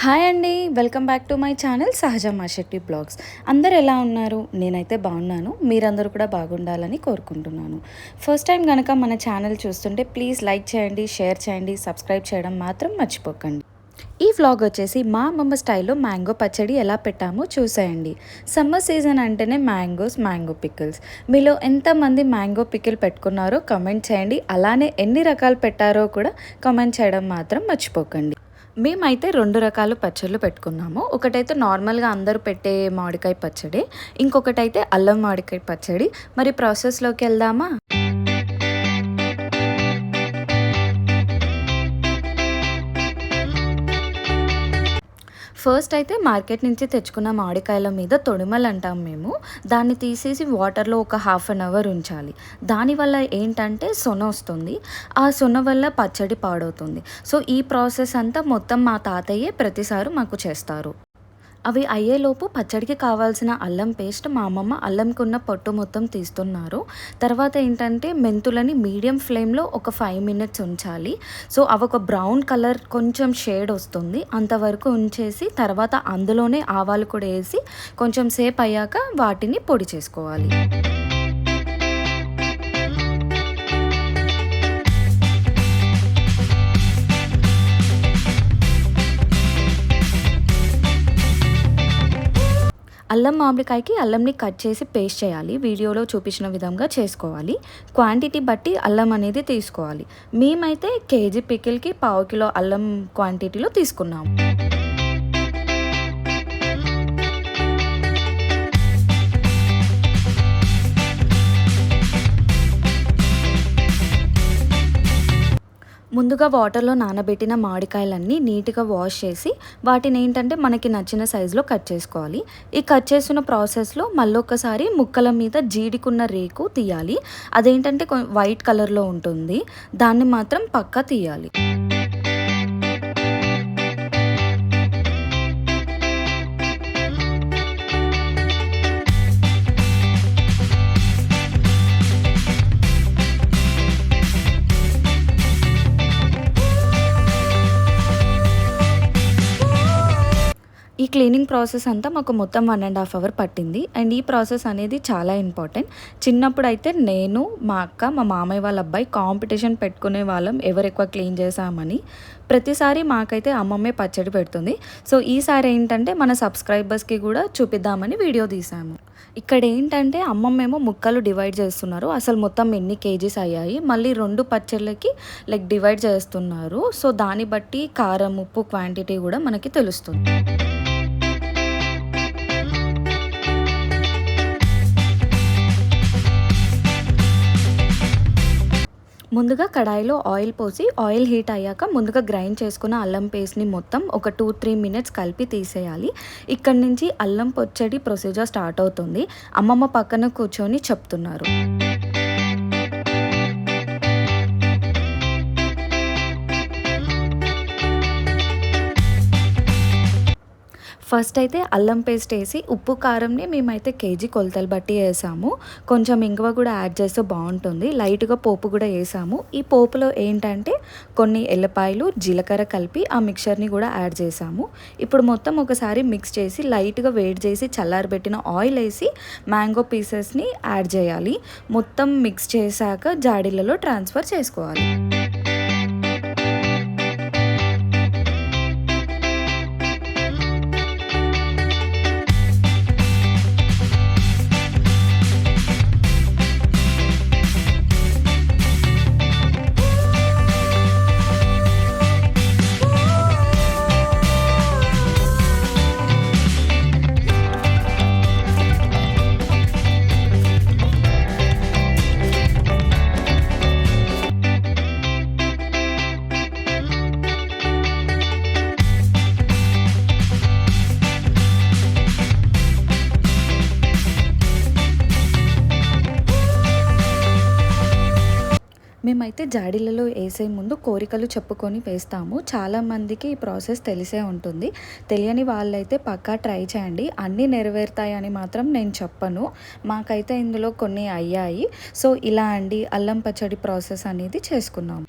Hi అండి welcome back to my channel Sahaja Mashetti blogs. అందరు ఎలా ఉన్నారు? నేనైతే బాగున్నాను మీరందరూ కూడా బాగుండాలని కోరుకుంటున్నాను. ఫస్ట్ టైం కనుక మన ఛానల్ చూస్తుంటే ప్లీజ్ లైక్ చేయండి షేర్ చేయండి సబ్స్క్రైబ్ చేయడం మాత్రం మర్చిపోకండి. ఈ వ్లాగ్ వచ్చేసి మా అమ్మమ్మ స్టైల్లో మ్యాంగో పచ్చడి ఎలా పెట్టామో చూసేయండి. సమ్మర్ సీజన్ అంటేనే మ్యాంగోస్ మ్యాంగో పికిల్స్. మీలో ఎంతమంది మ్యాంగో పికిల్ పెట్టుకున్నారో కమెంట్ చేయండి అలానే ఎన్ని రకాలు పెట్టారో కూడా కమెంట్ చేయడం మాత్రం మర్చిపోకండి. మేమైతే రెండు రకాల పచ్చళ్ళు పెట్టుకున్నాము. ఒకటైతే నార్మల్గా అందరూ పెట్టే మామిడికాయ పచ్చడి ఇంకొకటైతే అల్లం మామిడికాయ పచ్చడి. మరి ప్రాసెస్లోకి వెళ్దామా? ఫస్ట్ అయితే మార్కెట్ నుంచి తెచ్చుకున్న మామిడికాయల మీద తొడిమలు అంటాం మేము. దాన్ని తీసేసి వాటర్లో ఒక హాఫ్ అన్ అవర్ ఉంచాలి. దానివల్ల ఏంటంటే సొన వస్తుంది. ఆ సొన వల్ల పచ్చడి పాడవుతుంది. సో ఈ ప్రాసెస్ అంతా మొత్తం మా తాతయ్యే ప్రతిసారి మాకు చేస్తారు. అవి అయ్యేలోపు పచ్చడికి కావాల్సిన అల్లం పేస్ట్ మా అమ్మమ్మ అల్లంకున్న పొట్టు మొత్తం తీస్తున్నారు. తర్వాత ఏంటంటే మెంతులని మీడియం ఫ్లేమ్లో ఒక ఫైవ్ మినిట్స్ ఉంచాలి. సో అవి ఒక బ్రౌన్ కలర్ కొంచెం షేడ్ వస్తుంది. అంతవరకు ఉంచేసి తర్వాత అందులోనే ఆవాలు కూడా వేసి కొంచెం సేపు అయ్యాక వాటిని పొడి చేసుకోవాలి. అల్లం మామిడికాయకి అల్లంని కట్ చేసి పేస్ట్ చేయాలి. వీడియోలో చూపించిన విధంగా చేసుకోవాలి. క్వాంటిటీ బట్టి అల్లం అనేది తీసుకోవాలి. మేమైతే కేజీ పికిల్కి పావు కిలో అల్లం క్వాంటిటీలో తీసుకున్నాము ముందుగా వాటర్లో నానబెట్టిన మామిడికాయలన్నీ నీట్గా వాష్ చేసి వాటిని ఏంటంటే మనకి నచ్చిన సైజులో కట్ చేసుకోవాలి. ఈ కట్ చేసిన ప్రాసెస్లో మళ్ళొకసారి ముక్కల మీద జీడికున్న రేకు తీయాలి. అదేంటంటే వైట్ కలర్లో ఉంటుంది. దాన్ని మాత్రం పక్క తీయాలి. క్లీనింగ్ ప్రాసెస్ అంతా మాకు మొత్తం వన్ అండ్ హాఫ్ అవర్ పట్టింది. అండ్ ఈ ప్రాసెస్ అనేది చాలా ఇంపార్టెంట్. చిన్నప్పుడు అయితే నేను మా అక్క మా మామయ్య వాళ్ళ అబ్బాయి కాంపిటీషన్ పెట్టుకునే వాళ్ళం ఎవరు ఎక్కువ క్లీన్ చేసామని ప్రతిసారి మాకైతే అమ్మమ్మే పచ్చడి పెడుతుంది. సో ఈసారి ఏంటంటే మన సబ్స్క్రైబర్స్కి కూడా చూపిద్దామని వీడియో తీసాము. ఇక్కడ ఏంటంటే అమ్మమ్మేమో ముక్కలు డివైడ్ చేస్తున్నారు. అసలు మొత్తం ఎన్ని కేజీస్ అయ్యాయి? మళ్ళీ రెండు పచ్చళ్ళకి లైక్ డివైడ్ చేస్తున్నారు. సో దాన్ని బట్టి కారం ఉప్పు క్వాంటిటీ కూడా మనకి తెలుస్తుంది. ముందుగా కడాయిలో ఆయిల్ పోసి ఆయిల్ హీట్ అయ్యాక ముందుగా గ్రైండ్ చేసుకున్న అల్లం పేస్ట్ని మొత్తం ఒక టూ త్రీ మినిట్స్ కలిపి తీసేయాలి. ఇక్కడ నుంచి అల్లం పొచ్చడి ప్రొసీజర్ స్టార్ట్ అవుతుంది. అమ్మమ్మ పక్కన కూర్చొని చెప్తున్నారు. ఫస్ట్ అయితే అల్లం పేస్ట్ వేసి ఉప్పు కారంని మేమైతే కేజీ కొలతలు బట్టి వేసాము. కొంచెం ఇంగువ కూడా యాడ్ చేస్తే బాగుంటుంది. లైట్గా పోపు కూడా వేసాము. ఈ పోపులో ఏంటంటే కొన్ని ఎల్లపాయలు జీలకర్ర కలిపి ఆ మిక్చర్ని కూడా యాడ్ చేసాము. ఇప్పుడు మొత్తం ఒకసారి మిక్స్ చేసి లైట్గా వేడి చేసి చల్లారబెట్టిన ఆయిల్ వేసి మ్యాంగో పీసెస్ని యాడ్ చేయాలి. మొత్తం మిక్స్ చేశాక జాడీలలో ట్రాన్స్ఫర్ చేసుకోవాలి. అయితే జాడీలలో వేసే ముందు కోరికలు చెప్పుకొని వేస్తాము. చాలామందికి ఈ ప్రాసెస్ తెలిసే ఉంటుంది. తెలియని వాళ్ళైతే పక్కా ట్రై చేయండి. అన్నీ నెరవేరుతాయని మాత్రం నేను చెప్పను. మాకైతే ఇందులో కొన్ని అయ్యాయి. సో ఇలా అండి. అల్లం పచ్చడి ప్రాసెస్ అనేది చేసుకున్నాము.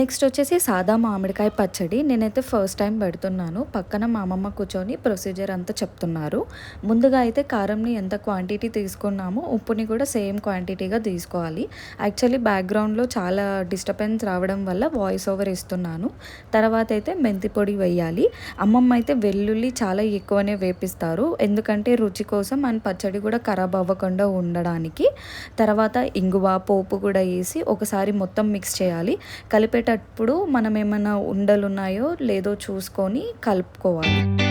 నెక్స్ట్ వచ్చేసి సాదా మామిడికాయ పచ్చడి. నేనైతే ఫస్ట్ టైం పెడుతున్నాను. పక్కన మా అమ్మమ్మ కూర్చొని ప్రొసీజర్ అంతా చెప్తున్నారు. ముందుగా అయితే కారంని ఎంత క్వాంటిటీ తీసుకున్నామో ఉప్పుని కూడా సేమ్ క్వాంటిటీగా తీసుకోవాలి. యాక్చువల్లీ బ్యాక్గ్రౌండ్లో చాలా డిస్టర్బెన్స్ రావడం వల్ల వాయిస్ ఓవర్ ఇస్తున్నాను. తర్వాత అయితే మెంతి పొడి వేయాలి. అమ్మమ్మ అయితే వెల్లుల్లి చాలా ఎక్కువనే వేపిస్తారు. ఎందుకంటే రుచి కోసం అండ్ పచ్చడి కూడా ఖరాబ్ అవ్వకుండా ఉండడానికి. తర్వాత ఇంగువ పోపు కూడా వేసి ఒకసారి మొత్తం మిక్స్ చేయాలి. కలిపేటప్పుడు మనం ఏమైనా ఉండలు ఉన్నాయో లేదో చూసుకొని కలుపుకోవాలి.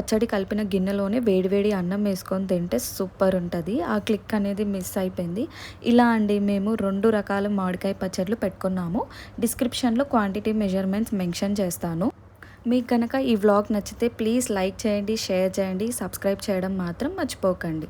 పచ్చడి కలిపిన గిన్నెలోనే వేడివేడి అన్నం వేసుకొని తింటే సూపర్ ఉంటుంది. ఆ క్లిక్ అనేది మిస్ అయిపోయింది. ఇలా అండి మేము రెండు రకాల మామిడికాయ పచ్చళ్ళు పెట్టుకున్నాము. డిస్క్రిప్షన్లో క్వాంటిటీ మెజర్మెంట్స్ మెన్షన్ చేస్తాను. మీకు కనుక ఈ వ్లాగ్ నచ్చితే ప్లీజ్ లైక్ చేయండి షేర్ చేయండి సబ్స్క్రైబ్ చేయడం మాత్రం మర్చిపోకండి.